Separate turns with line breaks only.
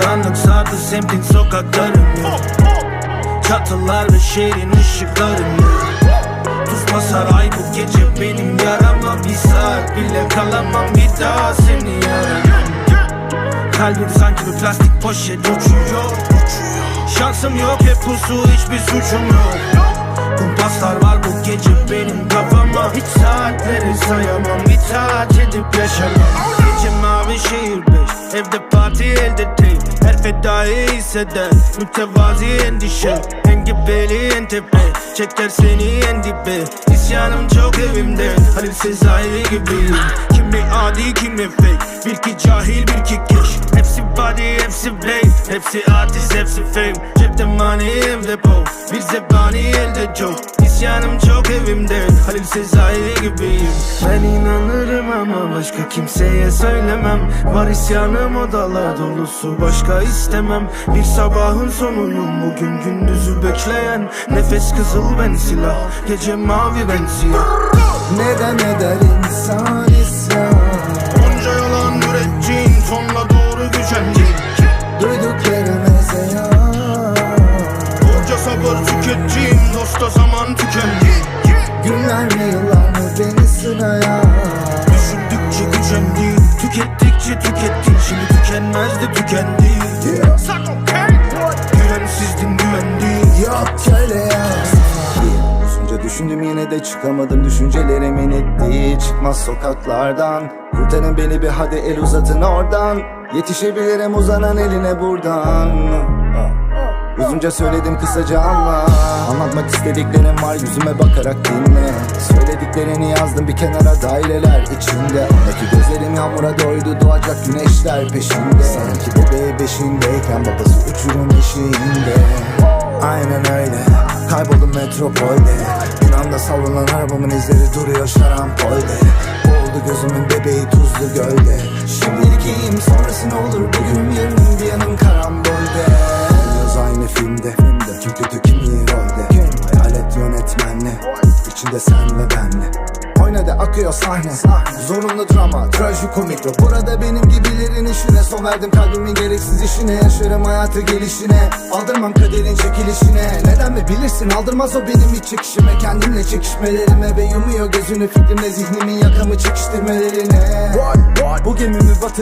Karanlık sardı semtin sokaklarını. Çatılar ve şehrin ışıklarını. Tuzma saray bu gece benim yarama. Bir saat bile kalamam bir daha seni yaramam. Kalbim sanki bir plastik poşet uçuyor Şansım yok hep pusu hiçbir suçum yok. Kumpaslar var bu gece benim kafama. Hiç saatleri sayamam itaat edip yaşamam. Gece mavi şehir beş Evde parti elde değil Her fedayı hisseder Mütevazi endişe. Engebeli en tepe? Çeker seni en dibe. İsyanım çok evimde. Halil Sezai gibiyim Adi kimi fake Bir ki cahil bir ki geç. Hepsi body hepsi blame Hepsi artist hepsi fame. Cepte money evde po Bir zebani elde çok İsyanım çok evimde. Halil Sezai gibiyim. Ben inanırım ama başka kimseye söylemem. Var isyanım odalar dolusu başka istemem. Bir sabahın sonuyum bugün gündüzü bekleyen Nefes kızıl ben silah. Gece mavi ben siyah.
Neden eder insan
De tükendi Güvensizdin güvendi
Yok öyle ya. Uzunca düşündüm yine de çıkamadım. Düşüncelerimin ettiği çıkmaz sokaklardan. Kurtarın beni bir hadi el uzatın oradan. Yetişebilirim uzanan eline buradan Uzunca söyledim kısaca anla. Anlatmak istediklerim var yüzüme bakarak dinle. Söylediklerini yazdım bir kenara daireler içinde. Ondaki gözlerim yağmura doydu doğacak güneşler peşinde. Sanki bebeği beşindeyken babası uçurum eşiğinde. Aynen öyle Kayboldum metropolde. İnanda savrulan arabamın izleri duruyor şarampolde. Oldu gözümün bebeği tuzlu gölde. Şimdilik iyiyim sonrası ne olur? Bugün yarın bir yanım İçinde sen ve benle Oynadı akıyor sahne. Zorunlu drama, trajikomik yok Burada benim gibilerin işine Son verdim kalbimin gereksiz işine. Yaşarım hayatı gelişine. Aldırmam kaderin çekilişine. Neden mi bilirsin? Aldırmaz o benim hiç çekişime. Kendimle çekişmelerime ve yumuyor gözünü. Fikrimle Zihnimin yakamı çekiştirmelerine. Bu gemimi batırıp